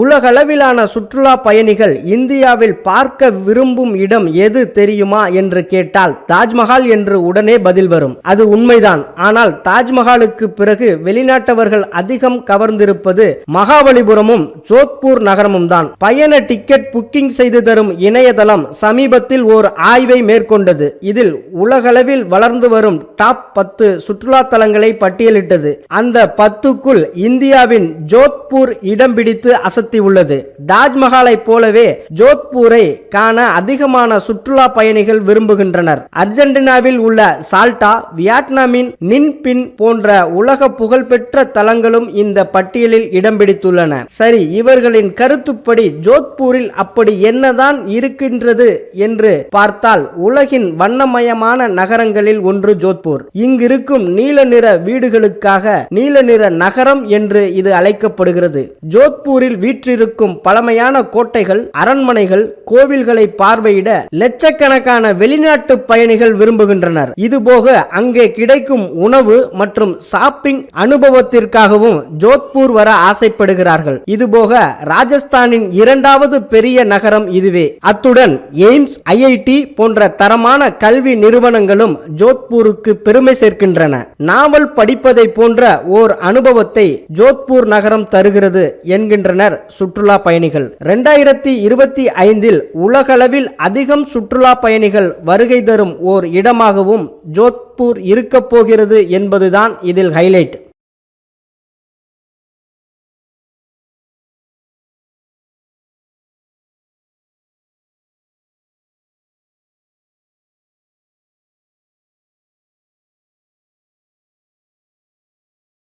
உலகளவிலான சுற்றுலா பயணிகள் இந்தியாவில் பார்க்க விரும்பும் இடம் எது தெரியுமா என்று கேட்டால் தாஜ்மஹால் என்று உடனே பதில் வரும். அது உண்மைதான். ஆனால் தாஜ்மஹாலுக்கு பிறகு வெளிநாட்டவர்கள் அதிகம் கவர்ந்திருப்பது மகாபலிபுரமும் ஜோத்பூர் நகரமும் தான். பயண டிக்கெட் புக்கிங் செய்து தரும் இணையதளம் சமீபத்தில் ஓர் ஆய்வை மேற்கொண்டது. இதில் உலகளவில் வளர்ந்து வரும் டாப் பத்து சுற்றுலா தலங்களை பட்டியலிட்டது. அந்த பத்துக்குள் இந்தியாவின் ஜோத்பூர் இடம் பிடித்து அசத்தி உள்ளது. தாஜ்மஹாலை போலவே ஜோத்பூரை காண அதிகமான சுற்றுலா பயணிகள் விரும்புகின்றனர். அர்ஜென்டினாவில் உள்ள சால்டா வியட்நாமின் நின்பின் போன்ற உலக புகழ்பெற்ற தலங்களும் இந்த பட்டியலில் இடம் பிடித்துள்ளன. சரி இவர்களின் கருத்துப்படி ஜோத்பூரில் அப்படி என்னதான் இருக்கின்றது என்று பார்த்தால் உலகின் வண்ணமயமான நகரங்களில் ஒன்று ஜோத்பூர். இங்கிருக்கும் நீல நிற வீடுகளுக்காக நீல நிற நகரம் என்று இது அழைக்கப்படுகிறது. ஜோத்பூரில் வீற்றிருக்கும் பழமையான கோட்டைகள் அரண்மனைகள் கோவில்களை பார்வையிட லட்சக்கணக்கான வெளிநாட்டு பயணிகள் விரும்புகின்றனர். இதுபோக அங்கே கிடைக்கும் உணவு மற்றும் ஷாப்பிங் அனுபவத்திற்காகவும் ஜோத்பூர் வர ஆசைப்படுகிறார்கள். இதுபோக ராஜஸ்தானின் இரண்டாவது பெரிய நகரம் இதுவே. அத்துடன் எய்ம்ஸ் ஐஐடி போன்ற தரமான கல்வி நிறுவனங்களும் ஜோத்பூருக்கு பெருமை சேர்க்கின்றன. நாவல் படிப்பதை போன்ற ஓர் அனுபவத்தை ஜோத்பூர் நகரம் தருகிறது என்கின்றனர். சுற்றுலா பயணிகள். ரெண்டாயிரத்தி இருபத்தி ஐந்தில் உலகளவில் அதிகம் சுற்றுலா பயணிகள் வருகை தரும் ஓர் இடமாகவும் ஜோத்பூர் இருக்கப் போகிறது என்பதுதான் இதில் ஹைலைட்.